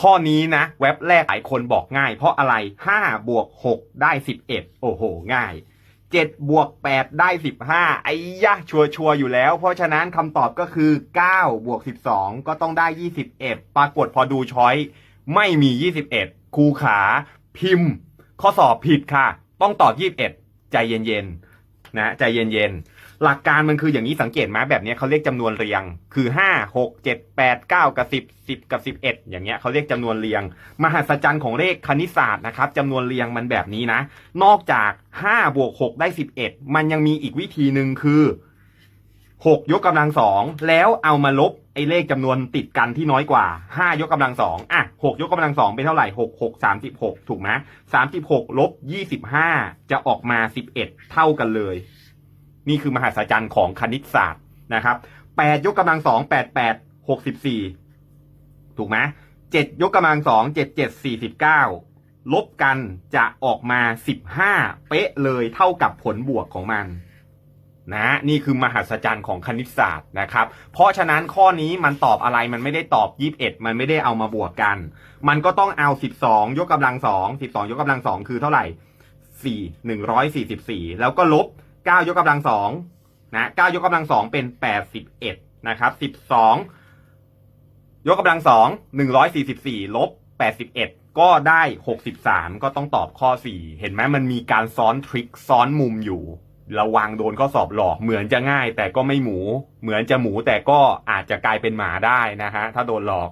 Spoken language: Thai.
ข้อนี้นะ เว็บแรกหลายคนบอกง่าย เพราะอะไร5บวก6ได้ 11 โอ้โห ง่าย7บวก8ได้ 15 ไอ้ยะชัวชัวอยู่แล้ว เพราะฉะนั้นคำตอบก็คือ9บวก12 ก็ต้องได้ 21 ปรากฏพอดูช้อยไม่มี 21 ครูขา พิมพ์ ข้อสอบผิดค่ะ ต้องตอบ 21 ใจเย็นๆ นะใจเย็นๆ หลักการมันคืออย่างนี้สังเกตไหมแบบนี้เขาเรียกจำนวนเรียง คือห้าหกเจ็ดแปดเก้ากับสิบสิบกับสิบเอ็ดอย่างเงี้ยเขาเรียกจำนวนเรียง มหัศจรรย์ของเลขคณิตศาสตร์นะครับจำนวนเรียงมันแบบนี้นะ นอกจากห้าบวกหกได้สิบเอ็ดมันยังมีอีกวิธีหนึ่งคือ 6ยกกำลังสองแล้วเอามาลบไอ้เลขจำนวนติดกันที่น้อยกว่า5ยกกำลังสองอะ6ยกกำลังสองเป็นเท่าไหร่6 6 36ถูกไหม36ลบ25จะออกมา11เท่ากันเลย นี่คือมหัศจรย์ของคณิตศาสตร์นะครับ8ยกกำลังสอง8 8 64ถูกไหม7ยกกำลังสอง7 7 49ลบกันจะออกมา15เป๊ะเลยเท่ากับผลบวกของมัน นะนี่คือมหัศจรรย์ของคณิตศาสตร์นะครับ เพราะฉะนั้นข้อนี้มันตอบอะไรมันไม่ได้ตอบ 21 มันไม่ได้เอามาบวกกัน มันก็ต้องเอา 12 ยกกำลัง 2 12 ยกกำลัง 2 คือเท่าไหร่ 4 144 แล้วก็ลบ 9 ยกกำลัง2นะ9ยกกำลัง 2 เป็น 81 นะครับ 12 ยกกำลัง 2 144 ลบ 81 ก็ได้ 63 ก็ต้องตอบข้อ 4 เห็นไหมมันมีการซ้อนทริคซ้อนมุมอยู่ ระวังโดนข้อสอบหลอกเหมือนจะง่ายแต่ก็ไม่หมู เหมือนจะหมูแต่ก็อาจจะกลายเป็นหมาได้นะฮะถ้าโดนหลอก